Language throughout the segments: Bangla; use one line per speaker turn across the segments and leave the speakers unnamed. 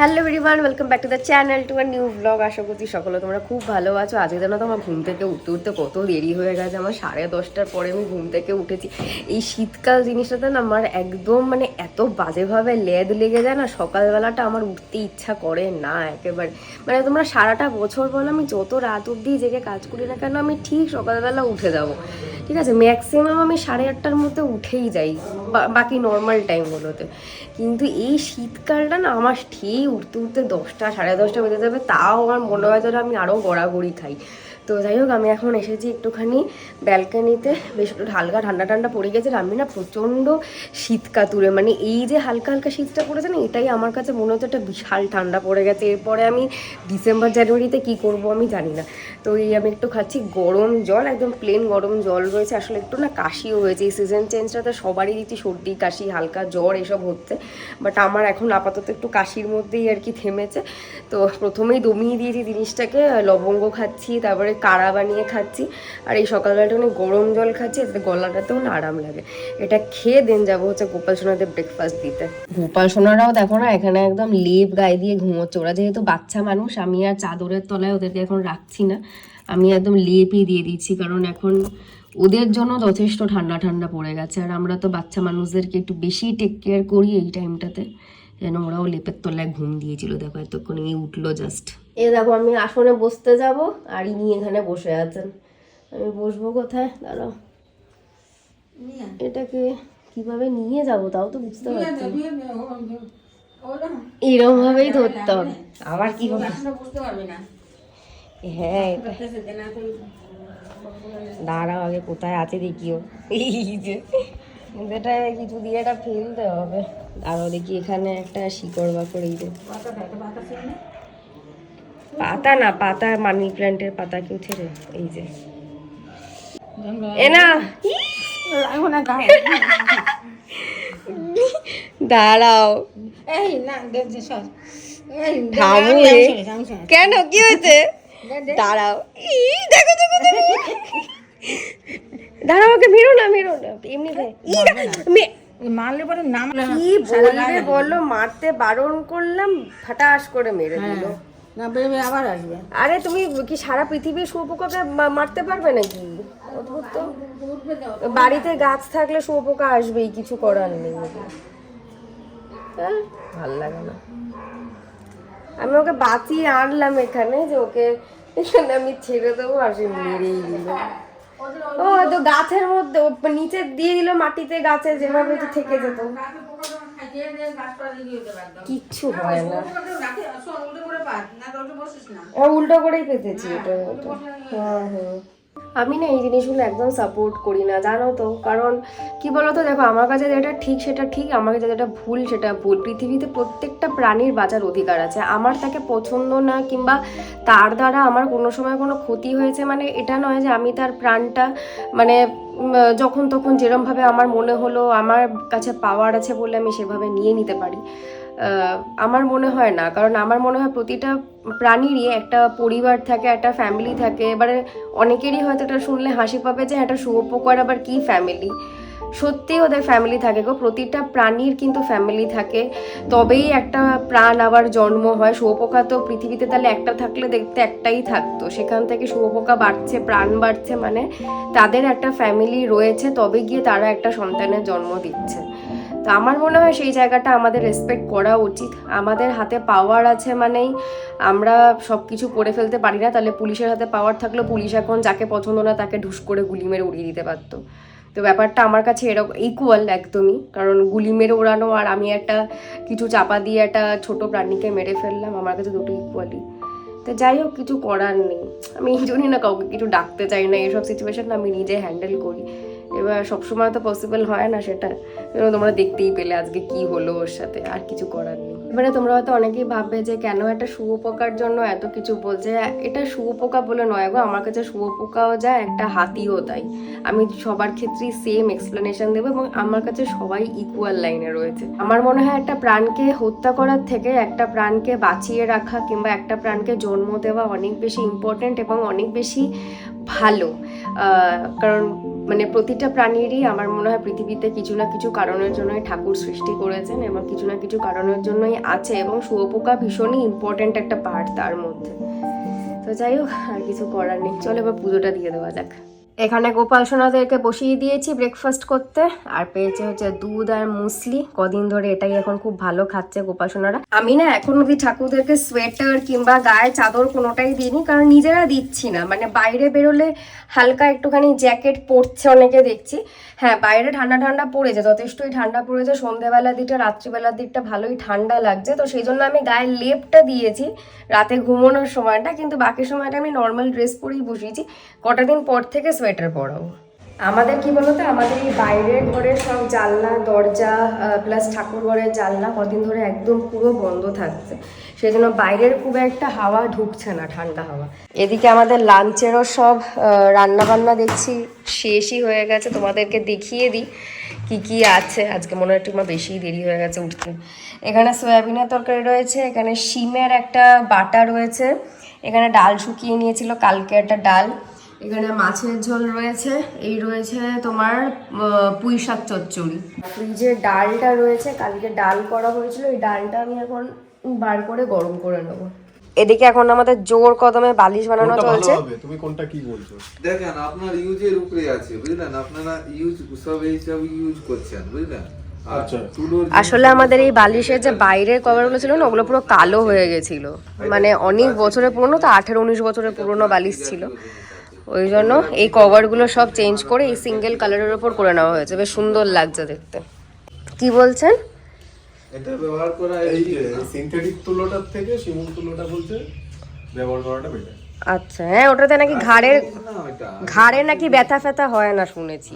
Hello everyone, welcome back to the channel to our new blog. আশা করছি সকলে তোমরা খুব ভালো আছো। আজকে জানো তো আমার ঘুম থেকে উঠতে উঠতে কত দেরি হয়ে গেছে। আমার সাড়ে দশটার পরে আমি ঘুম থেকে উঠেছি। এই শীতকাল জিনিসটাতে না আমার একদম মানে এত বাজেভাবে লেদ লেগে যায় না, সকালবেলাটা আমার উঠতে ইচ্ছা করে না একেবারে। মানে তোমরা সারাটা বছর বলো, আমি যত রাত অবধি জেগে কাজ করি না কেন, আমি ঠিক সকালবেলা উঠে যাব। ঠিক আছে? ম্যাক্সিমাম আমি সাড়ে আটটার মধ্যে উঠেই যাই বাকি নর্মাল টাইমগুলোতে কিন্তু এই শীতকালটা না আমার ঠিক উঠতে উঠতে দশটা, সাড়ে দশটা বেজে যাবে, তাও আমার মনে হয় যেন আমি আরও গড়াগড়ি খাই। তো যাই হোক, আমি এখন এসেছি একটুখানি ব্যালকানিতে। বেশ একটু হালকা ঠান্ডা ঠান্ডা পড়ে গেছে আমি না প্রচণ্ড শীত কাতুরে। মানে এই যে হালকা হালকা শীতটা পড়েছে না, এটাই আমার কাছে মনে হচ্ছে একটা বিশাল ঠান্ডা পড়ে গেছে। এরপরে আমি ডিসেম্বর, জানুয়ারিতে কি করব আমি জানি না। তো এই আমি একটু খাচ্ছি গরম জল, একদম প্লেন গরম জল রয়েছে। আসলে একটু না কাশিও হয়েছে, এই সিজন চেঞ্জটাতে সবারই দিচ্ছি সর্দি, কাশি, হালকা জ্বর এসব হচ্ছে। বাট আমার এখন আপাতত একটু কাশির মধ্যেই আর কি থেমেছে। তো প্রথমেই দমিয়ে দিয়েছি জিনিসটাকে, লবঙ্গ খাচ্ছি, তারপরে কাড়া বানিয়ে খাচ্ছি। আর এই সকালবেলাটা অনেক গরম জল খাচ্ছি, এতে গলাটাতেও না আরাম লাগে। এটা খেয়ে দেন যাব হচ্ছে গোপাল সোনাদের ব্রেকফাস্ট দিতে। গোপাল সোনারাও দেখো না, এখানে একদম লেপ গায়ে দিয়ে ঘুমোচ্ছে। ওরা যেহেতু বাচ্চা মানুষ, আমি আর চাদরের তলায় ওদেরকে এখন রাখছি না। আমি একদম লেপই দিয়ে দিচ্ছি, কারণ এখন ওদের জন্য যথেষ্ট ঠান্ডা ঠান্ডা পড়ে গেছে। আর আমরা তো বাচ্চা মানুষদেরকে একটু বেশি টেক কেয়ার করি এই টাইমটাতে যেন ওরাও লেপের তলায় ঘুম দিয়েছিল। দেখো এতক্ষণ এই উঠল জাস্ট এ দেখো আমি আসনে বসতে যাব আর ইনি এখানে বসে আছেন। আমি বসবো কোথায়? দাঁড়াও। এটাকে কীভাবে নিয়ে যাব তাও তো বুঝতে পারছি। এরকম ভাবেই ধরতে হবে। আবার কি হবে? হ্যাঁ দাঁড়াও আগে কোথায় আছে দেখিও। এই যে। এটা কিছু দিয়ে এটা ফেলতে হবে। দাঁড়াও দেখি এখানে একটা শিকড় বাকড় এই যে। পাতা না পাতা মানি প্ল্যান্টের পাতা কেউ ছেড়ে এই যে। এ না দাঁড়াও। কেন? কি হয়েছে? দাঁড়াও। দেখো দেখো দেখো। দাঁড়াও ওকে মেরো না মেরো না। এমনি।
মারলে পরে নাম
কি বলবে বলল মারতে বারণ করলাম ফাটাস করে মেরে দিল।
না বেরোবে আবার আসবে।
আরে তুমি কি সারা পৃথিবীর শুয়োপোকাকে মারতে পারবে নাকি? অদ্ভুত তো। বাড়িতে গাছ থাকলে শুয়োপোকা আসবেই কিছু করার নেই। হ্যাঁ ভালো লাগে না। আমি ওকে বাঁচিয়ে আনলাম এখানে যে ওকে এখানে আমি ছেড়ে দেবো আর সে মেরেই দিল। ও, তো গাছের মধ্যে নিচে দিয়ে দিল মাটিতে গাছে, যেভাবে তো থেকে যেত। কিচ্ছু হয় না। ও উল্টো করেই পেতেছি ওটা। হ্যাঁ হ্যাঁ। আমি না এই জিনিসগুলো একদম সাপোর্ট করি না, জানো তো। কারণ কি বলতো, দেখো, আমার কাছে যেটা ঠিক সেটা ঠিক, আমার কাছে যেটা ভুল সেটা ভুল। পৃথিবীতে প্রত্যেকটা প্রাণীর বাঁচার অধিকার আছে। আমার তাকে পছন্দ না কিংবা তার দ্বারা আমার কোনো সময় কোনো ক্ষতি হয়েছে মানে এটা নয় যে আমি তার প্রাণটা মানে যখন তখন যেরমভাবে আমার মনে হলো, আমার কাছে পাওয়ার আছে বলে আমি সেভাবে নিয়ে নিতে পারি। আমার মনে হয় না। কারণ আমার মনে হয় প্রতিটা প্রাণীরই একটা পরিবার থাকে, একটা ফ্যামিলি থাকে। এবারে অনেকেরই হয়তো এটা শুনলে হাসি পাবে যে একটা শুয়োপোকার আবার কি ফ্যামিলি সত্যি ওদের ফ্যামিলি থাকে গো। প্রতিটা প্রাণীর কিন্তু ফ্যামিলি থাকে। তবেই একটা প্রাণ আবার জন্ম হয়। শুয়োপোকা তো পৃথিবীতে তাহলে একটা থাকলে দেখতে একটাই থাকতো। সেখান থেকে শুয়োপোকা বাড়ছে, প্রাণ বাড়ছে মানে তাদের একটা ফ্যামিলি রয়েছে। তবে গিয়ে তারা একটা সন্তানের জন্ম দিচ্ছে। তো আমার মনে হয় সেই জায়গাটা আমাদের রেসপেক্ট করা উচিত। আমাদের হাতে পাওয়ার আছে মানেই আমরা সব কিছু করে ফেলতে পারি না, তাহলে পুলিশের হাতে পাওয়ার থাকলে পুলিশ এখন যাকে পছন্দ না তাকে ঢুস করে গুলি মেরে উড়িয়ে দিতে পারতো। তো ব্যাপারটা আমার কাছে এরকম ইকুয়াল একদমই। কারণ গুলি মেরে ওড়ানো আর আমি একটা কিছু চাপা দিয়ে একটা ছোট প্রাণীকে মেরে ফেললাম, আমার কাছে দুটো ইকুয়ালি তো যাই হোক, কিছু করার নেই। আমি এই জন্যই না কাউকে কিছু ডাকতে চাই না, এসব সিচুয়েশন আমি নিজে হ্যান্ডেল করি। এবার সবসময় তো পসিবল হয় না সেটা। তোমরা দেখতেই পেলে আজকে কি হলো ওর সাথে, আর কিছু করার নেই। এবারে তোমরা হয়তো অনেকেই ভাববে যে কেন একটা শুয়োপোকার জন্য এত কিছু বলছে। এটা শুয়োপোকা বলে নয় গো, আমার কাছে শুয়োপোকাও যায়, একটা হাতিও তাই। আমি সবার ক্ষেত্রেই সেম এক্সপ্লেনেশন দেবো এবং আমার কাছে সবাই ইকুয়াল লাইনে রয়েছে। আমার মনে হয় একটা প্রাণকে হত্যা করার থেকে একটা প্রাণকে বাঁচিয়ে রাখা কিংবা একটা প্রাণকে জন্ম দেওয়া অনেক বেশি ইম্পর্ট্যান্ট এবং অনেক বেশি ভালো। কারণ মানে প্রতিটা প্রাণীরই আমার মনে হয় পৃথিবীতে কিছু না কিছু কারণের জন্যই ঠাকুর সৃষ্টি করেছেন এবং কিছু না কিছু কারণের জন্যই আছে এবং শুয়োপোকা ভীষণই ইম্পর্ট্যান্ট একটা পার্ট তার মধ্যে। তো যাই হোক, আর কিছু করার নেই। চলো এবার পুজোটা দিয়ে দেওয়া যাক। এখানে গোপাল সোনাদেরকে বসিয়ে দিয়েছি ব্রেকফাস্ট করতে, আর পেয়েছে হচ্ছে দুধ আর মুসলি। কদিন ধরে এটাই এখন খুব ভালো খাচ্ছে গোপাল সোনারা। আমি না এখন অব্দি ঠাকুরদেরকে সোয়েটার কিংবা গায়ে চাদর কোনোটাই দিইনি, কারণ নিজেরা দিচ্ছি না। মানে বাইরে বেরোলে হালকা একটুখানি জ্যাকেট পরছে অনেকে দেখছি। হ্যাঁ বাইরে ঠান্ডা ঠান্ডা পড়েছে, যথেষ্টই ঠান্ডা পড়েছে। সন্ধ্যেবেলার দিকটা, রাত্রিবেলার দিকটা ভালোই ঠান্ডা লাগছে। তো সেই জন্য আমি গায়ে লেপটা দিয়েছি রাতে ঘুমানোর সময়টা, কিন্তু বাকি সময়টা আমি নর্মাল ড্রেস পরেই বসিয়েছি। কটা দিন পর থেকে সোয়েটার পরাবো আমাদের কি বলতো? আমাদের এই বাইরের ঘরের সব জানলা, দরজা প্লাস ঠাকুর ঘরের জানলা কদিন ধরে একদম পুরো বন্ধ থাকছে। সেই জন্য বাইরের খুব একটা হাওয়া ঢুকছে না, ঠান্ডা হাওয়া। এদিকে আমাদের লাঞ্চেরও সব রান্না বান্না দেখছি, শেষই হয়ে গেছে। তোমাদেরকে দেখিয়ে দিই কি কি আছে। আজকে মনে হয় একটু বেশি দেরি হয়ে গেছে উঠতে। এখানে সয়াবিনের তরকারি রয়েছে, এখানে শিমের একটা বাটা রয়েছে। এখানে ডাল শুকিয়ে নিয়েছিল, কালকে একটা ডাল। এখানে মাছের ঝোল রয়েছে এই রয়েছে তোমার পুঁই শাক চচ্চড়ি। ফ্রিজে ডালটা রয়েছে কালকে ডাল করা হয়েছিল এই ডালটা আমি এখন বার করে গরম করে নেব। এদিকে এখন আমাদের জোর কদমে বালিশ বানানো চলছে।
তুমি কোনটা কি বলছো?
দেখেন আপনার ইউজের উপরে আছে বুঝলেন? আপনারা ইউজ সব এইসব ইউজ করছেন বুঝলেন?
আচ্ছা।
আসলে আমাদের এই বালিশের যে বাইরের কভারগুলো ছিল না ওগুলো পুরো কালো হয়ে গেছিল। মানে অনেক বছরের পুরনো তো আঠেরো উনিশ বছরের পুরনো বালিশ ছিল। ওই জন্য এই কভারগুলো সব চেঞ্জ করে এই সিঙ্গেল কালারের ওপর করে নেওয়া হয়েছে। বেশ সুন্দর লাগছে দেখতে। কি বলছেন?
এটা ব্যবহার করা
এই সিনথেটিক তুলোটার থেকে শিমুল তুলোটা বলছে ব্যবহার করাটা বেটার
আচ্ছা হ্যাঁ ওটাতে নাকি ঘাড়ের ঘাড়ে নাকি ব্যথা ফ্যাথা হয় না শুনেছি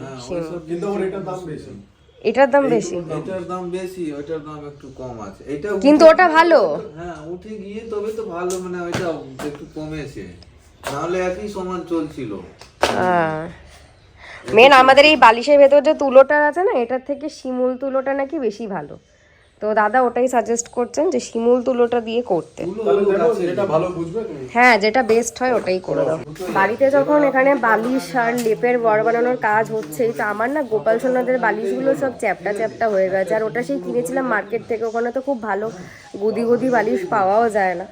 কিন্তু এটার দাম বেশি।
এটার দাম বেশি?
এটার দাম বেশি ওইটার দাম একটু কম আছে। এটা
কিন্তু ওটা ভালো।
হ্যাঁ উঠে গিয়ে তবে তো ভালো মানে ওইটা একটু কমেছে। নাহলে একই সমান চলছিল।
মেন আমাদের এই বালিশের ভেতর যে তুলোটা আছে না এটার থেকে শিমুল তুলোটা নাকি বেশি ভালো। তো দাদা ওটাই সাজেস্ট করছেন যে শিমুল তুলোটা দিয়ে করতে।
তাহলে
হ্যাঁ যেটা বেস্ট হয় ওটাই করে দাও। বাড়িতে যখন এখানে বালিশ আর লেপের বড় বানানোর কাজ হচ্ছেই তো আমার না গোপাল সোনাদের বালিশগুলো সব চ্যাপটা চ্যাপটা হয়ে গেছে। আর ওটা সেই কিনেছিলাম মার্কেট থেকে ওখানে তো খুব ভালো গুদি গুদি বালিশ পাওয়াও যায় না।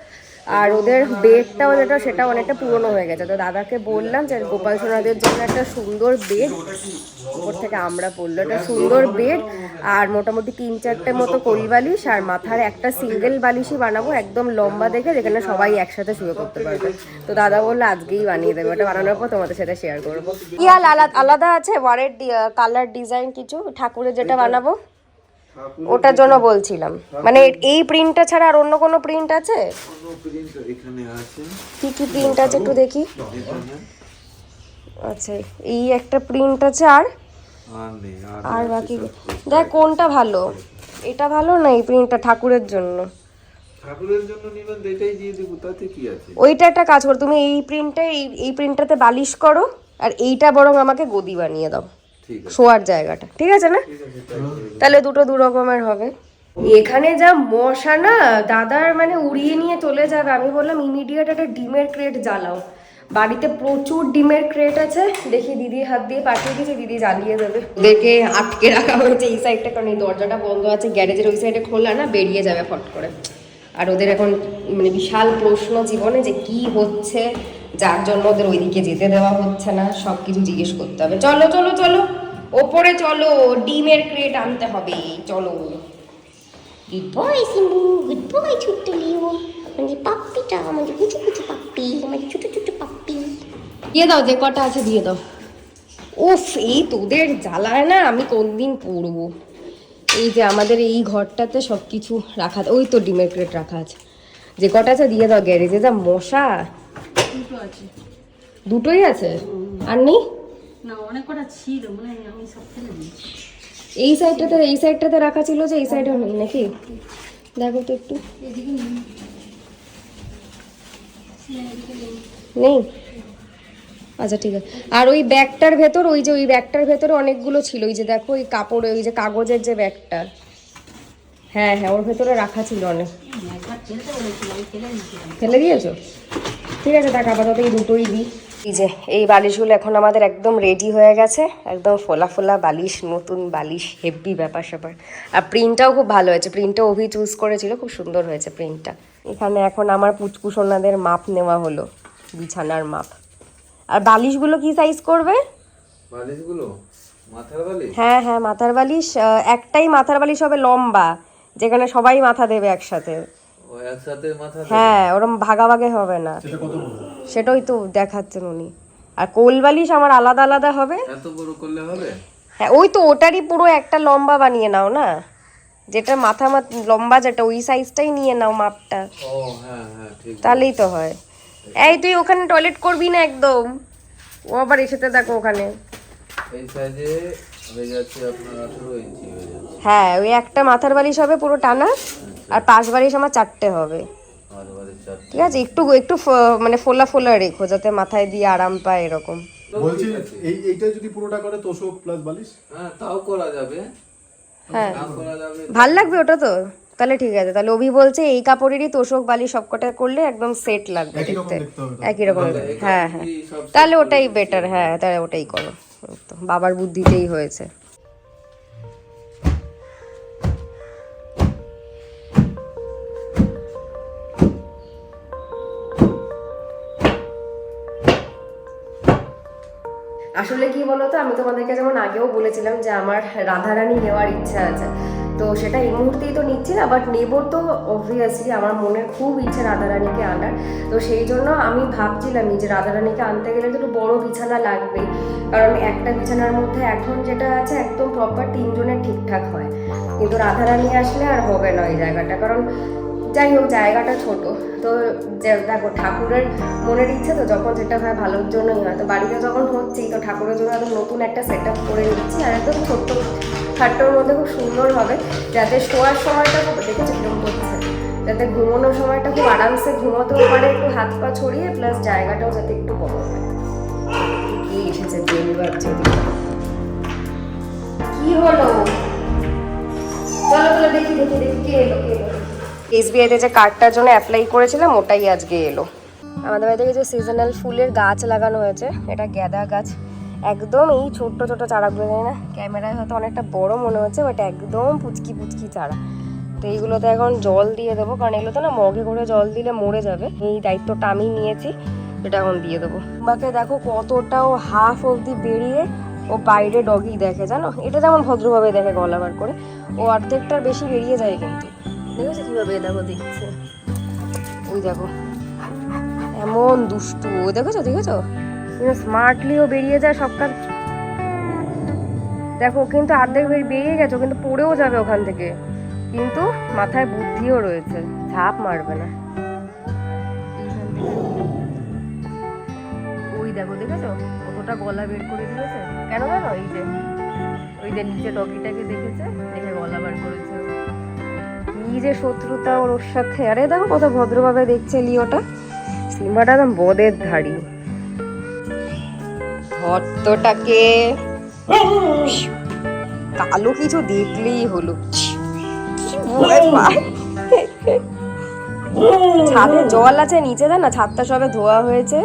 আর ওদের বেডটাও যেটা সেটা অনেকটা পুরনো হয়ে গেছে। তো দাদাকে বললাম যে, গোপাল সোনাদের জন্য একটা সুন্দর বেড ওপর থেকে আমরা পড়ল একটা সুন্দর বেড আর মোটামুটি তিন চারটে মতো কলি বালিশ আর মাথার একটা সিঙ্গেল বালিশই বানাবো, একদম লম্বা দেখে, যেখানে সবাই একসাথে শুয়ে করতে পারবে। তো দাদা বলল, আজকেই বানিয়ে দেবে ওটা বানানোর পর তোমাদের সাথে শেয়ার করব। কি আলাদা আছে? ওয়ারের কালার ডিজাইন কিছু? ঠাকুরের যেটা বানাবো? ওটার জন্য বলছিলাম। মানে এই প্রিন্টটা ছাড়া আর অন্য কোনো প্রিন্ট আছে?
কোনো প্রিন্ট এখানে আছে।
কি কি প্রিন্ট আছে একটু দেখি। আচ্ছা এই একটা প্রিন্ট আছে আর?
আর
বাকি দেখ কোনটা ভালো? এটা ভালো না এই প্রিন্টটা ঠাকুরের জন্য?
ঠাকুরের জন্য নিবেন এটাই দিয়ে দেবো তাতে কি আছে?
ওইটা একটা কাজ করো তুমি এই প্রিন্টটা এই প্রিন্টটাতে বালিশ করো আর এইটা বরং আমাকে গদি বানিয়ে দাও। শোয়ার জায়গাটা ঠিক আছে না? তাহলে দুটো দু রকমের হবে। এখানে যা মশা না দাদার মানে উড়িয়ে নিয়ে চলে যাবে। আমি বললাম ইমিডিয়েট একটা ডিমের ক্রেট জ্বালাও। বাড়িতে প্রচুর ডিমের ক্রেট আছে। দেখি দিদি হাত দিয়ে পাঠিয়ে দিয়েছে দিদি জ্বালিয়ে দেবে। দেখে আটকে রাখা হয়েছে এই সাইডটা কারণ এই দরজাটা বন্ধ আছে গ্যারেজের ওই সাইডে খোলা না বেরিয়ে যাবে ফট করে। আর ওদের এখন মানে বিশাল প্রশ্ন জীবনে যে কি হচ্ছে যার জন্য ওদের ওইদিকে যেতে দেওয়া হচ্ছে না সব কিছু জিজ্ঞেস করতে হবে। চলো চলো চলো। ওপরে চলো ডিমের ক্রেট আনতে হবে। চলো। গুড বয় সিম্বু গুড বয় ছোট্ট লিও। আমাদের পাপ্পিটা আমাদের কুচু কুচু পাপ্পি আমাদের ছোট ছোট পাপ্পি। দিয়ে দাও যে কটা আছে দিয়ে দাও। উফ এই তোদের জ্বালায় না আমি কোন দিন পড়ব। এই যে আমাদের এই ঘরটাতে সব কিছু রাখা ওই তো ডিমের ক্রেট রাখা আছে। যে কটা আছে দিয়ে দাও গ্যারেজে যা মশা। দুটোই আছে? আর নেই?
না অনেক কটা ছিল মানে আমি সব ফেলে দিয়েছি।
এই সাইডটাতে এই সাইডটাতে রাখা ছিল যে এই সাইডেও নেই নাকি? দেখো তো একটু। নেই। আচ্ছা ঠিক আছে। আর ওই ব্যাগটার ভেতর ওই যে ওই ব্যাগটার ভেতরে অনেকগুলো ছিল ওই যে দেখো ওই কাপড় ওই যে কাগজের যে ব্যাগটা। হ্যাঁ হ্যাঁ ওর ভেতরে রাখা ছিল অনেক।
ফেলে
দিয়েছ? ঠিক আছে দেখ আপাতত এই দুটোই দিই। এই যে এই বালিশগুলো এখন আমাদের একদম রেডি হয়ে গেছে। একদম ফোলা ফোলা বালিশ নতুন বালিশ হেভি ব্যাপার স্যাপার। আর প্রিন্টটাও খুব ভালো হয়েছে। প্রিন্টটা অভি চুজ করেছিল খুব সুন্দর হয়েছে প্রিন্টটা এখানে এখন আমার পুচকুসোনাদের মাপ নেওয়া হলো বিছানার মাপ। আর বালিশগুলো কি সাইজ করবে?
বালিশগুলো? মাথার বালিশ?
হ্যাঁ হ্যাঁ মাথার বালিশ একটাই মাথার বালিশ হবে লম্বা যেখানে সবাই মাথা দেবে একসাথে। হ্যাঁ ওরম ভাগাভাগে হবে না।
সেটা কত বলব
সেটাই তো দেখাচ্ছেন উনি। আর কোল বালিশ আমার আলাদা আলাদা হবে।
এত বড় করলে হবে?
হ্যাঁ ওই তো ওটারই পুরো একটা লম্বা বানিয়ে নাও না? যেটা মাথা মাথ লম্বা যেটা ওই সাইজটাই নিয়ে নাও মাপটা।
ও হ্যাঁ হ্যাঁ ঠিক
তাহলেই তো হয়। এই তুই ওখানে টয়লেট করবি না একদম? ও আবার এসেতে দেখো ওখানে।
এই সাইজে হয়ে যাচ্ছে আপনার আঠেরো ইঞ্চি হয়ে যাচ্ছে।
হ্যাঁ ওই একটা মাথার বালিশ হবে পুরো টানা। আর পাঁচ বালিশ আমার চারটে হবে। ঠিক আছে একটু একটু ফ- মানে ফোলা ফোলা রেখো যাতে মাথায় দিয়ে আরাম পায় এরকম।
বলছি এই এইটা যদি পুরোটা করে তোষক প্লাস বালিশ?
হ্যাঁ তাও করা যাবে।
হ্যাঁ।
না করা যাবে।
ভালো লাগবে ওটা তো? তাহলে ঠিক আছে তাহলে অভি বলছে এই কাপড়েরই তোষক বালি সবকটা করলে একদম সেট লাগবে
একই রকম
দেখতে। একই রকম হ্যাঁ হ্যাঁ। তাহলে ওটাই বেটার হ্যাঁ তাহলে ওটাই করো। তো বাবার বুদ্ধিতেই হয়েছে। আসলে কি বলতো, আমি তোমাদেরকে যেমন আগেও বলেছিলাম যে আমার রাধারানী নেওয়ার ইচ্ছা আছে। তো সেটা এই মুহূর্তেই তো নিচ্ছি না বাট নেব তো অবভিয়াসলি আমার মনের খুব ইচ্ছে রাধারানীকে আনার। তো সেই জন্য আমি ভাবছিলামই যে রাধারানীকে আনতে গেলে তো একটু বড় বিছানা লাগবে কারণ একটা বিছানার মধ্যে এখন যেটা আছে একদম প্রপার তিনজনের ঠিকঠাক হয়। কিন্তু রাধারানী আসলে আর হবে না ওই জায়গাটা। কারণ যাই হোক জায়গাটা ছোট। তো যে- দেখো ঠাকুরের মনের ইচ্ছে তো যখন যেটা হয় ভালোর জন্যই হয়। তো বাড়িতে যখন হচ্ছেই তো ঠাকুরের জন্য একদম নতুন একটা সেট আপ করে নিচ্ছি। আর একদম ছোট্ট খাট্টোর মধ্যে খুব সুন্দর হবে যাতে শোয়ার সময়টা খুব দেখেছি কীরকম করছে যাতে ঘুমানোর সময়টা খুব আরামসে ঘুমোতেও পারে একটু হাত পা ছড়িয়ে প্লাস জায়গাটাও যাতে একটু বড় হয়। কি এসেছে বেলবার ছবি? কি হলো? চলো চলো দেখি দেখি দেখি কে এলো কে এলো? এসবিআইতে যে কার্ডটার জন্য অ্যাপ্লাই করেছিলাম, ওটাই আজকে এলো। আমাদের বাড়িতে কিছু সিজনাল ফুলের গাছ লাগানো হয়েছে, এটা গ্যাদা গাছ। একদম এই ছোট্ট ছোট চারাগুলো, জানি না, ক্যামেরায় হয়তো অনেকটা বড় মনে হচ্ছে বাট একদম পুচকি পুচকি চারা। তো এইগুলোতে এখন জল দিয়ে দেবো, কারণ এগুলোতে না মগে করে জল দিলে মরে যাবে। এই দায়িত্বটা আমি নিয়েছি, এটা এখন দিয়ে দেবো। বাকে দেখো কতটাও হাফ অবধি বেরিয়ে ও বাইরে ডগি দেখে, জানো? এটা যেমন ভদ্রভাবে দেখে গলা বার করে, ও অর্ধেকটার বেশি বেরিয়ে যায় কিন্তু। দেখেছ কীভাবে দেখো, দেখছে। ওই দেখো, এমন দুষ্টু ও দেখেছ? দেখেছ স্মার্টলি ও বেরিয়ে যায় সব কাজ দেখো কিন্তু অর্ধেক বের- বেরিয়ে গেছে কিন্তু পড়েও যাবে ওখান থেকে। কিন্তু মাথায় বুদ্ধিও রয়েছে, ঝাঁপ মারবে না। ওই দেখো, দেখেছ? কতটা গলা বের করে দিয়েছে। কেন জানো? এই যে, ওই যে নিচে ডগিটাকে দেখেছে, দেখে গলা বার করেছে। কি যে শত্রুতা ওর ওর সাথে, আরে দেখো কত ভদ্রভাবে দেখছে লিওটা। সিম্বাটা একদম বদের ধাড়ি। ভট্টটাকে কালো কিছু দেখলেই হলো। ছাদে জল আছে নিচে না ছাদটা সবে ধোয়া হয়েছে।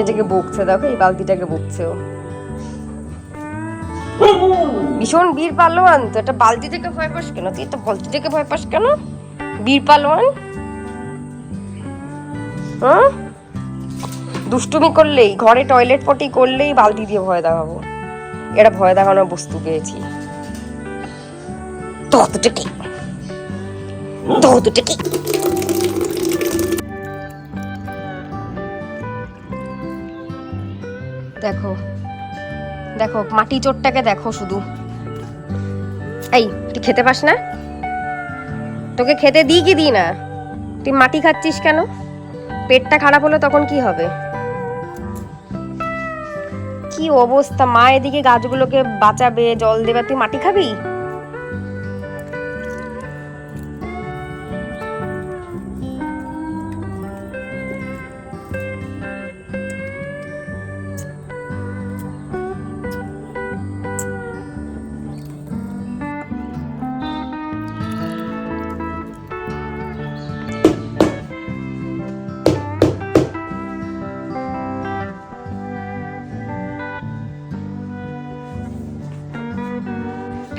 এটাকে বকছে, দেখো, এই বালতিটাকে বকছে ও। ভীষণ বীর পালোয়ান, তো একটা বালতি থেকে ভয় পাস কেন? তুই তো বালতি থেকে ভয় পাস কেন? বীর পালোয়ান? হ্যাঁ? দুষ্টুমি করলেই, ঘরে টয়লেট পটি করলেই বালতি দিয়ে ভয় দেখাবো। এটা ভয় দেখানোর বস্তু পেয়েছি। ততটুকু ততটুকু দেখো দেখো, মাটি চোরটাকে দেখো শুধু। এই, তুই খেতে পাস না? তোকে খেতে দিই কি দিই না? তুই মাটি খাচ্ছিস কেন? পেটটা খারাপ হলো তখন কি হবে? কি অবস্থা? মা এদিকে গাছগুলোকে বাঁচাবে, জল দেবে, তুই মাটি খাবি?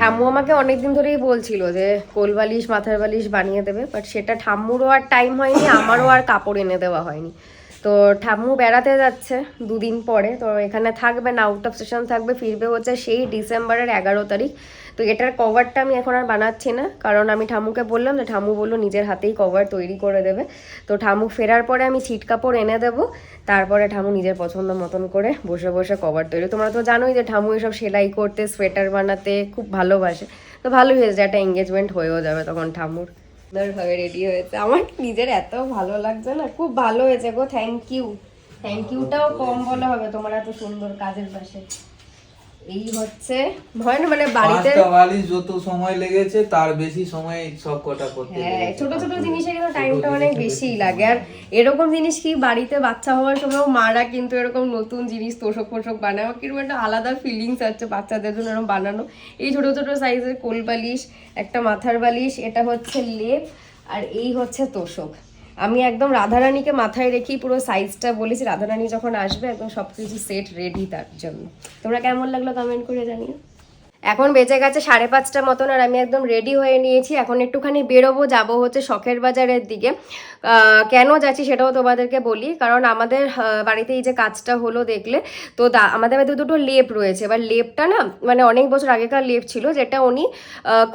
ঠাম্মু আমাকে অনেকদিন ধরেই বলছিল যে কোল বালিশ, মাথার বালিশ বানিয়ে দেবে বাট সেটা ঠাম্মুরও আর টাইম হয়নি, আমারও আর কাপড় এনে দেওয়া হয়নি। তো ঠাম্মু বেড়াতে যাচ্ছে দুদিন পরে, তো এখানে থাকবে না আউট অফ স্টেশন থাকবে, ফিরবে হচ্ছে সেই ডিসেম্বরের এগারো তারিখ। তো এটার কভারটা আমি এখন আর বানাচ্ছি না, কারণ আমি ঠামুকে বললাম যে ঠামু বলল নিজের হাতেই কভার তৈরি করে দেবে। তো ঠামু ফেরার পরে আমি ছিট কাপড় এনে দেবো, তারপরে ঠামু নিজের পছন্দ মতন করে বসে বসে কভার তৈরি। তোমরা তো জানোই যে ঠামু এসব সেলাই করতে সোয়েটার বানাতে খুব ভালোবাসে। তো ভালোই হয়েছে, একটা এঙ্গেজমেন্ট হয়েও যাবে তখন ঠাম্মুর। সুন্দরভাবে রেডি হয়েছে। আমার নিজের এত ভালো লাগছে না, খুব ভালো হয়েছে গো থ্যাংক ইউ থ্যাংক ইউটাও কম বলা হবে, তোমার এত সুন্দর কাজের পাশে। এই হচ্ছে না মানে বাড়িতে
বালিশ যত সময় লেগেছে তার বেশি সময় সব কটা করতে
হ্যাঁ ছোট ছোট জিনিসে কিন্তু টাইমটা অনেক বেশিই লাগে। আর এরকম জিনিস কি বাড়িতে বাচ্চা হওয়ার সময় মারা কিন্তু এরকম নতুন জিনিস তোষক ফোষক বানায়। কীরকম একটা আলাদা ফিলিংস আছে বাচ্চাদের জন্য এরকম বানানো। এই ছোট ছোট সাইজের কোল বালিশ একটা মাথার বালিশ এটা হচ্ছে লেপ আর এই হচ্ছে তোষক। আমি একদম রাধারানীকে মাথায় রেখেই পুরো সাইজটা বলেছি। রাধারানী যখন আসবে, একদম সব কিছু সেট রেডি তার জন্য। তোমরা কেমন লাগল কমেন্ট করে জানিও। এখন বেজে গেছে সাড়ে পাঁচটা মতন আর আমি একদম রেডি হয়ে নিয়েছি। এখন একটুখানি বেরোবো, যাব হচ্ছে শখের বাজারের দিকে। কেন যাচ্ছি সেটাও তোমাদেরকে বলি, কারণ আমাদের বাড়িতে এই যে কাজটা হলো দেখলে, তো আমাদের বাড়িতে দুটো লেপ রয়েছে। এবার লেপটা না মানে অনেক বছর আগেকার লেপ ছিল, যেটা উনি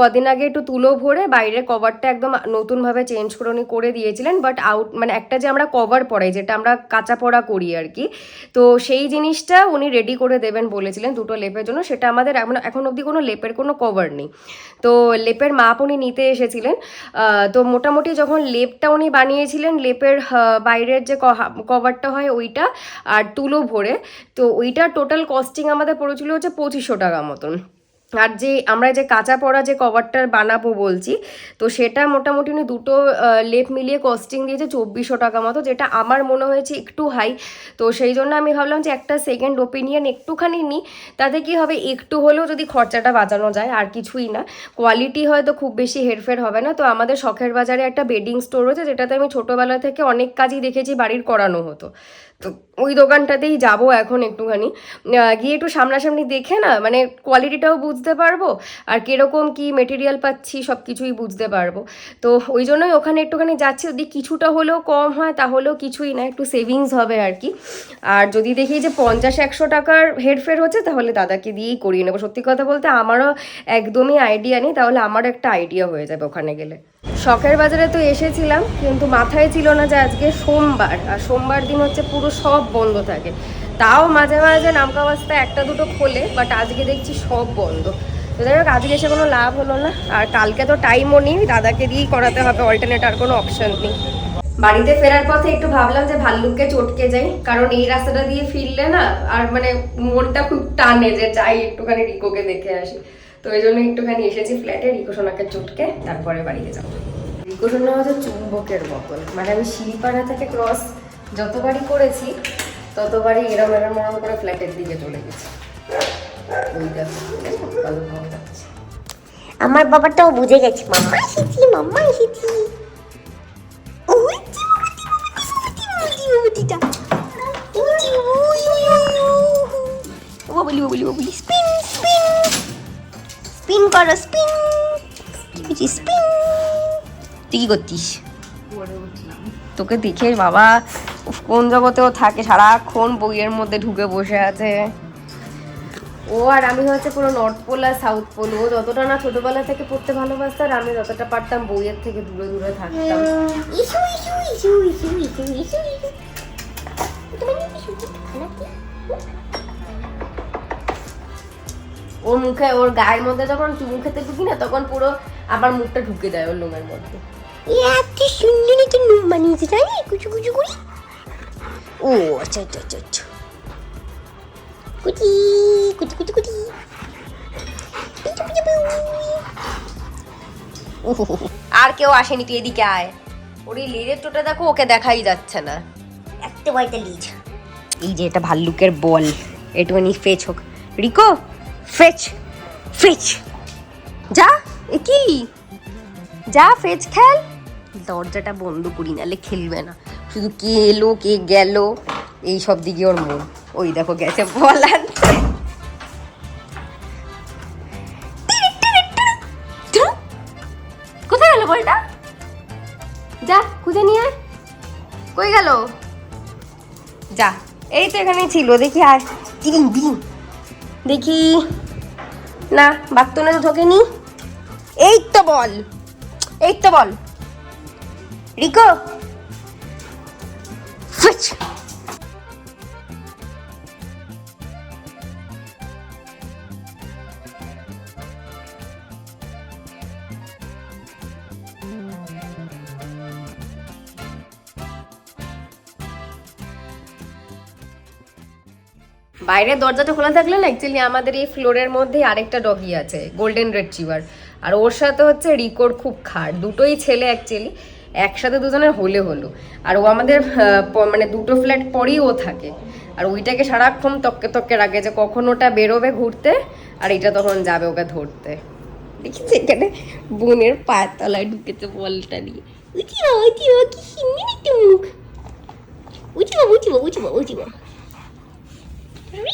কদিন আগে একটু তুলো ভরে বাইরের কভারটা একদম নতুনভাবে চেঞ্জ করে উনি করে দিয়েছিলেন। বাট আউট মানে একটা যে আমরা কভার পরাই, যেটা আমরা কাঁচা পড়া করি আর কি। তো সেই জিনিসটা উনি রেডি করে দেবেন বলেছিলেন দুটো লেপের জন্য। সেটা আমাদের এখন অবধি কোনো লেপের কোনো কভার নেই। তো লেপের মাপ উনি নিতে এসেছিলেন। তো মোটামুটি যখন লেপটা উনি বানিয়েছিলেন, লেপের বাইরের যে কভারটা হয় ওইটা আর তুলো ভরে, তো ওইটা টোটাল কস্টিং আমাদের পড়েছিল হচ্ছে পঁচিশশো টাকা মতন। আর যে আমরা যে কাঁচা পড়া যে কভারটা বানাবো বলছি, তো সেটা মোটামুটি উনি দুটো লেপ মিলিয়ে কস্টিং দিয়েছে চব্বিশশো টাকা মতো, যেটা আমার মনে হয়েছে একটু হাই তো সেই জন্য আমি ভাবলাম যে একটা সেকেন্ড ওপিনিয়ন একটুখানি নিই তাতে কি হবে, একটু হলেও যদি খরচাটা বাঁচানো যায়, আর কিছুই না। কোয়ালিটি হয়তো খুব বেশি হেরফের হবে না। তো আমাদের শখের বাজারে একটা বেডিং স্টোর রয়েছে, যেটাতে আমি ছোটোবেলা থেকে অনেক কাজই দেখেছি বাড়ির করানো হতো। তো ওই দোকানটাতেই যাব এখন একটুখানি। গিয়ে একটু সামনাসামনি দেখে না মানে কোয়ালিটিটাও বুঝতে পারব, আর কীরকম কি মেটেরিয়াল পাচ্ছি সব কিছুই বুঝতে পারব। তো ওই জন্যই ওখানে একটুখানি যাচ্ছি, যদি কিছুটা হলেও কম হয় তাহলেও কিছুই না, একটু সেভিংস হবে আর কি। আর যদি দেখি যে পঞ্চাশ একশো টাকার হেরফের হচ্ছে, তাহলে দাদাকে দিয়েই করিয়ে নেব। সত্যি কথা বলতে আমারও একদমই আইডিয়া নেই, তাহলে আমারও একটা আইডিয়া হয়ে যাবে ওখানে গেলে। শখের বাজারে তো এসেছিলাম, কিন্তু মাথায় ছিল না যে আজকে সোমবার, আর সোমবার দিন হচ্ছে পুরো সব বন্ধ থাকে। তাও মাঝে মাঝে নামকা বাস্তা একটা দুটো খোলে বাট আজকে দেখছি সব বন্ধ। তো যাই হোক, আজকে এসে কোনো লাভ হলো না, আর কালকে তো টাইমও নেই, দাদাকে দিয়েই করাতে হবে অল্টারনেট আর কোনো অপশন নেই। বাড়িতে ফেরার পথে একটু ভাবলাম যে ভাল্লুককে চটকে যাই, কারণ এই রাস্তাটা দিয়ে ফিরলে না, আর মানে মনটা খুব টানে যে যাই একটুখানি রিকোকে দেখে আসি। তো ওই জন্য একটুখানি এসেছি ফ্ল্যাটে রিকো সোনাকে চটকে, তারপরে বাড়িতে যাব। সোনা হচ্ছে চুম্বকের মতন। মানে আমি শিলিপাড়া থেকে ক্রস যতবারই করেছি, ততবারই এরম এরম এরম করে ফ্ল্যাটের দিকে চলে গেছি।
আমার বাবাটাও বুঝে গেছে মাম্মা এসেছি মাম্মা এসেছি। বাবলি স্পিন স্পিন স্পিন করো, স্পিন। স্পিন। তুই কি করতিস
তোকে দেখে বাবা কোন জগতেও থাকে সারাক্ষণ বইয়ের মধ্যে ঢুকে বসে আছে। ও আর আমি হচ্ছে পুরো নর্থ পোল আর সাউথ পোল ও যতটা না ছোটবেলা থেকে পড়তে ভালোবাসতো আর আমি যতটা পারতাম বইয়ের থেকে দূরে দূরে থাকতাম? ওর মুখে ওর গায়ের মধ্যে যখন চুমু খেতে ঢুকি না তখন পুরো আবার মুখটা ঢুকে দেয় ওর লোমের মধ্যে।
এত সুন্দর একটা নুন বানিয়েছে তাই না? কুচু কুচু করি। ও আচ্ছা আচ্ছা আচ্ছা আচ্ছা। কুচি কুচি পিউ। উহুহুহু।
আর কেউ আসেনি তুই এদিকে আয়। ওর এই লেজের টোটা দেখো ওকে দেখাই যাচ্ছে না।
একটা বয়টা লিজ।
এই যে এটা ভাল্লুকের বল একটুখানি ফেচ হোক। রিকো ফেচ ফেচ যা কি? যা ফেচ খেল। দরজাটা বন্ধ করি, নাহলে খেলবে না। শুধু কে এলো, কে গেল, এই সব দিকে ওর মন। ওই দেখো গেছে বলার কোথায় গেল বলটা? যা, খুঁজে নিয়ে কই গেল? যা, এই তো এখানে ছিল, দেখি আর। দিন দিন। দেখি। না, বাথরুমে তো ঢোকেনি। এই তো বল, এই তো বল। রিকো ফুচ। বাইরের দরজাটা খোলা থাকলে না অ্যাকচুয়ালি আমাদের এই ফ্লোরের মধ্যে আরেকটা ডগি আছে গোল্ডেন রেড চিভার আর ওর সাথে হচ্ছে রিকোর খুব খাট। দুটোই ছেলে অ্যাকচুয়ালি একসাথে দুজনের হলে হলো। আর ও আমাদের মানে দুটো ফ্ল্যাট পরেই ও থাকে। আর ওইটাকে সারাক্ষণ তককে তককে রাখে যে কখন ওটা বেরোবে ঘুরতে আর এটা তখন যাবে ওকে ধরতে। দেখেছি এখানে বোনের পায়ের তলায় ঢুকেছে বলটা নিয়ে। উঠিবা উঠিবা কি হিন্দি একটা মুখ। উঠিবা উঠিবা উঠিবা উঠিবা। Tata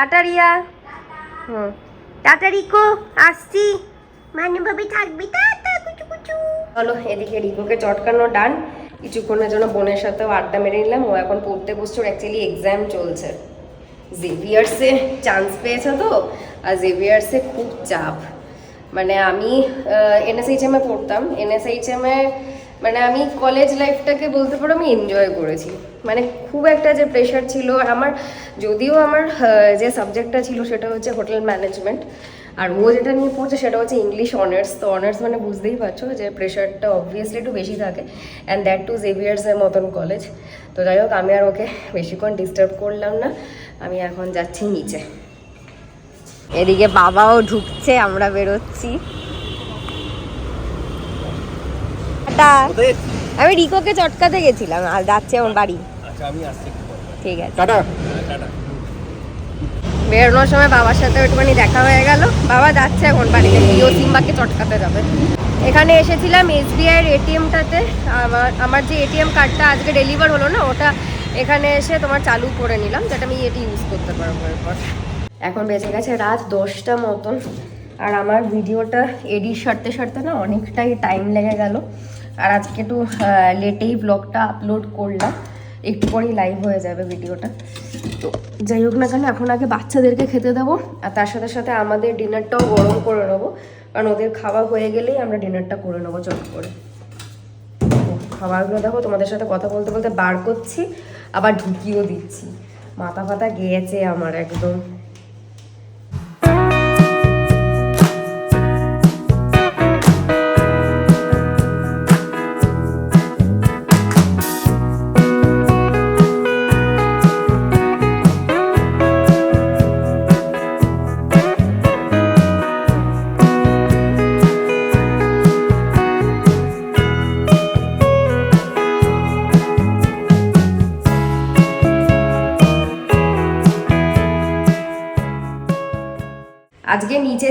tata Riya hmm. Tata Rico আসছি। মানুভাবে থাকবি। টাটা, কুচু কুচু। চলো, এদিকে রিকোকে চটকানো ডান। কিছুক্ষণের জন্য বোনের সাথেও আড্ডা মেরে নিলাম। ও এখন পড়তে বসছে, ওর অ্যাকচুয়ালি এক্সাম চলছে। জেভিয়ার্সে চান্স পেয়েছে তো, আর জেভিয়ার্সে খুব চাপ। মানে আমি এনএসএইচএম পড়তাম। এনএসএইচএম মানে আমি কলেজ লাইফটাকে বলতে পারো, আমি এনজয় করেছি। মানে খুব একটা যে প্রেশার ছিল আমার যদিও আমার যে সাবজেক্টটা ছিল সেটা হচ্ছে হোটেল ম্যানেজমেন্ট আর ও যেটা নিয়ে পড়ছে সেটা হচ্ছে ইংলিশ অনার্স তো অনার্স মানে বুঝতেই পারছ যে প্রেশারটা অবভিয়াসলি একটু বেশি থাকে অ্যান্ড দ্যাট টু জেভিয়ার্সের মতন কলেজ তো যাই হোক আমি আর ওকে বেশিক্ষণ ডিস্টার্ব করলাম না আমি এখন যাচ্ছি নিচে। এদিকে বাবাও ঢুকছে আমরা বেরোচ্ছি। আমি রিকোকে চটকাতে গেছিলাম আর যাচ্ছে আমার বাড়ি।
আচ্ছা আমি আসছি
ঠিক আছে।
টাটা।
বেরোনোর সময় বাবার সাথে একটুখানি দেখা হয়ে গেল। বাবা যাচ্ছে এখন বাড়িতে। প্রিয় সিম্বাকে চটকাতে যাবে। এখানে এসেছিলাম এসবিআইয়ের এটিএমটাতে। আমার আমার যে এটিএম কার্ডটা আজকে ডেলিভার হলো না ওটা এখানে এসে তোমার চালু করে নিলাম যেটা আমি এটি ইউজ করতে পারব এরপর। এখন বেঁচে গেছে রাত দশটা মতন। আর আমার ভিডিওটা এডিট সারতে সারতে না অনেকটাই টাইম লেগে গেল। আর আজকে একটু লেটেই ব্লগটা আপলোড করলাম। একটু পরেই লাইভ হয়ে যাবে ভিডিওটা তো যাই হোক না কেন, এখন আগে বাচ্চাদেরকে খেতে দেবো, আর তার সাথে সাথে আমাদের ডিনারটাও গরম করে নেব। কারণ ওদের খাওয়া হয়ে গেলেই আমরা ডিনারটা করে নেব চট করে। খাবারগুলো দেখো, তোমাদের সাথে কথা বলতে বলতে বার করছি, আবার ঢুকিয়েও দিচ্ছি। মাথা ফাতা গিয়েছে আমার একদম।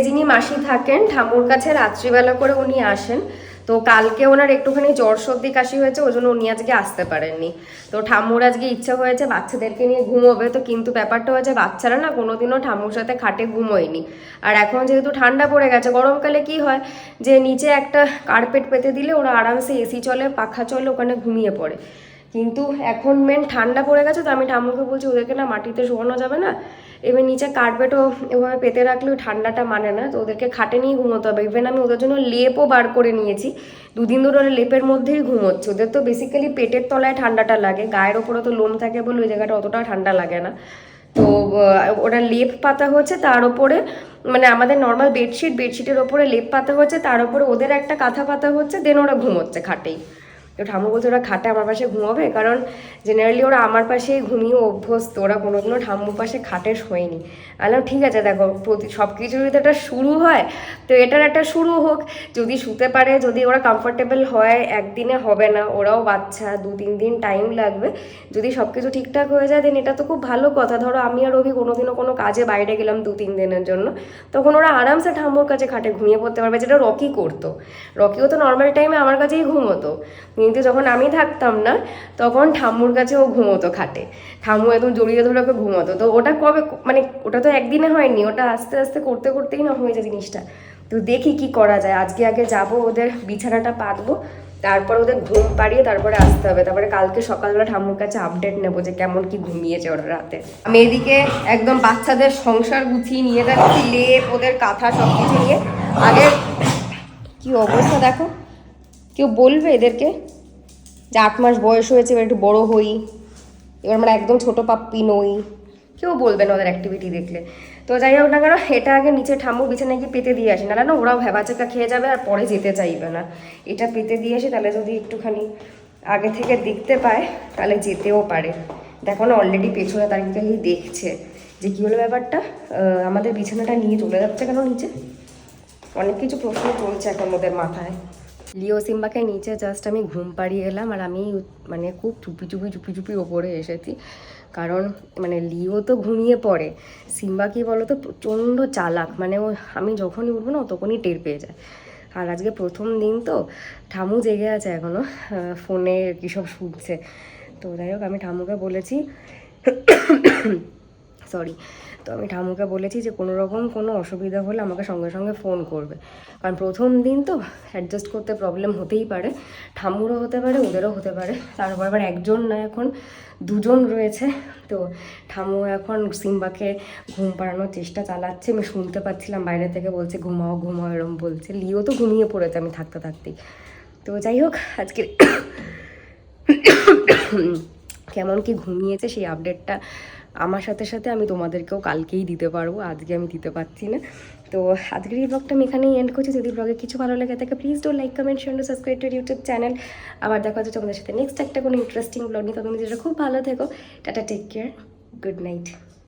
যিনি মাসি থাকেন, ঠাকুর কাছে রাত্রিবেলা করে উনি আসেন। তো কালকে ওনার একটুখানি জ্বর সর্দি কাশি হয়েছে, ওই জন্য উনি আজকে আসতে পারেননি। তো ঠাম্মুর আজকে ইচ্ছা হয়েছে বাচ্চাদেরকে নিয়ে ঘুমোবে, তো কিন্তু ব্যাপারটা হয়েছে বাচ্চারা না কোনোদিনও ঠাম্মুর সাথে খাটে ঘুমোয়নি। আর এখন যেহেতু ঠান্ডা পড়ে গেছে, গরমকালে কি হয় যে নিচে একটা কার্পেট পেতে দিলে ওরা আরামসে এসি চলে, পাখা চলে, ওখানে ঘুমিয়ে পড়ে। কিন্তু এখন মেন ঠান্ডা পড়ে গেছে, তো আমি ঠাম্মুকে বলছি, ওদেরকে না মাটিতে শোয়ানো যাবে না এবার নিচে কার্পেটও এভাবে পেতে রাখলেও ঠান্ডাটা মানে না, তো ওদেরকে খাটে নিয়ে ঘুমোতে হবে। ইভেন আমি ওদের জন্য লেপও বার করে নিয়েছি। দুদিন ধরে ওরা লেপের মধ্যেই ঘুমোচ্ছে। ওদের তো বেসিক্যালি পেটের তলায় ঠান্ডাটা লাগে, গায়ের ওপরে তো লোম থাকে বলে ওই জায়গাটা অতটা ঠান্ডা লাগে না। তো ওরা লেপ পাতা হচ্ছে, তার ওপরে মানে আমাদের নর্মাল বেডশিট বেডশিটের ওপরে লেপ পাতা হচ্ছে, তার ওপরে ওদের একটা কাঁথা পাতা হচ্ছে দেন ওরা ঘুমোচ্ছে খাটেই। তো ঠাম্মু বলছে, ওরা খাটে আমার পাশে ঘুমাবে? কারণ জেনারেলি ওরা আমার পাশেই ঘুমিয়ে অভ্যস্ত। ওরা কোনোদিনও ঠাম্মুর পাশে খাটে শোয়নি। আলাম ঠিক আছে, দেখো, প্রতি সব কিছুর যদি একটা শুরু হয়, তো এটার একটা শুরু হোক। যদি শুতে পারে, যদি ওরা কমফোর্টেবল হয়, একদিনে হবে না। ওরাও বাচ্চা দু তিন দিন টাইম লাগবে। যদি সব কিছু ঠিকঠাক হয়ে যায় দেন এটা তো খুব ভালো কথা। ধরো, আমি আর রবি কোনোদিনও কোনো কাজে বাইরে গেলাম দু তিন দিনের জন্য। তখন ওরা আরামসে ঠাম্মুর কাছে খাটে ঘুমিয়ে পড়তে পারবে, যেটা রকি করতো। রকিও তো নর্মাল টাইমে আমার কাছেই ঘুমোতো। কিন্তু যখন আমি থাকতাম না, তখন ঠাম্মুর কাছে ও ঘুমোতো খাটে। ঠাম্মু একদম জড়িয়ে ধরে ওকে ঘুমোতো। তো ওটা কবে মানে ওটা তো একদিনে হয়নি, ওটা আস্তে আস্তে করতে করতেই না হয়েছে জিনিসটা। তো দেখি কি করা যায়। আজকে আগে যাব, ওদের বিছানাটা পাতবো, তারপর ওদের ঘুম পাড়িয়ে তারপরে আসতে হবে। তারপরে কালকে সকালবেলা ঠাম্মুর কাছে আপডেট নেব যে কেমন কি ঘুমিয়েছে ওরা রাতে। আমি এদিকে একদম বাচ্চাদের সংসার গুছিয়ে নিয়ে যাচ্ছি, লেপ, ওদের কাঁথা সব কিছু নিয়ে। আগে কি অবস্থা দেখো? কেউ বলবে এদেরকে? যে আট মাস বয়স হয়েছে, এবার একটু বড় হই। এবার আমরা একদম ছোট পাপ্পি নই। কেউ বলবে না ওদের অ্যাক্টিভিটি দেখলে। তো যাই হোক না কেন, এটা আগে নিচে ঠাম্মুর বিছানায় গিয়ে পেতে দিয়ে আসি। নাহলে না ওরাও ভেবাচাকা খেয়ে যাবে আর পরে যেতে চাইবে না। এটা পেতে দিয়ে আসি তাহলে যদি একটুখানি আগে থেকে দেখতে পায়, তাহলে যেতেও পারে। দেখো না অলরেডি পেছনে তারিখটাই দেখছে। যে কী হলো ব্যাপারটা? আমাদের বিছানাটা নিয়ে চলে যাচ্ছে কেন নিচে? অনেক কিছু প্রশ্ন চলছে এখন ওদের মাথায়। লিও সিম্বাকে নিচে জাস্ট আমি ঘুম পাড়িয়ে এলাম আর আমি মানে খুব চুপি চুপি চুপি চুপি ওপরে এসেছি। কারণ মানে লিও তো ঘুমিয়ে পড়ে, সিম্বা কি বলো তো প্রচণ্ড চালাক মানে ও আমি যখনই উঠবো না তখনই টের পেয়ে যায়। আর আজকে প্রথম দিন তো ঠামু জেগে আছে এখনও ফোনে কী সব শুনছে। তো যাই হোক, আমি ঠামুকে বলেছি সরি তো আমি ঠামুকে বলেছি যে কোনো রকম কোনো অসুবিধা হলে আমাকে সঙ্গে সঙ্গে ফোন করবে। কারণ প্রথম দিন তো অ্যাডজাস্ট করতে প্রবলেম হতেই পারে। ঠামুরও হতে পারে, ওদেরও হতে পারে। তারপর আবার একজন না এখন, দুজন রয়েছে। তো ঠামু এখন সিম্বাকে ঘুম পাড়ানোর চেষ্টা চালাচ্ছে। আমি শুনতে পাচ্ছিলাম বাইরে থেকে বলছে, ঘুমাও ঘুমাও, এরম বলছে। লিও তো ঘুমিয়ে পড়েছে আমি থাকতে থাকতেই। তো যাই হোক আজকে কেমন কি ঘুমিয়েছে সেই আপডেটটা আমার সাথে সাথে আমি তোমাদেরকেও কালকেই দিতে পারব, আজকে আমি দিতে পারছি না। তো আজকের এই ব্লগটা আমি এখানেই এন্ড করছি। যদি ব্লগে কিছু ভালো লাগে থাকে please do like comment share subscribe to YouTube channel আবার দেখা হচ্ছে তোমাদের সাথে নেক্সট একটা কোনো ইন্টারেস্টিং ব্লগ নিয়ে। তখন যেটা খুব ভালো থেকো, tata take care good night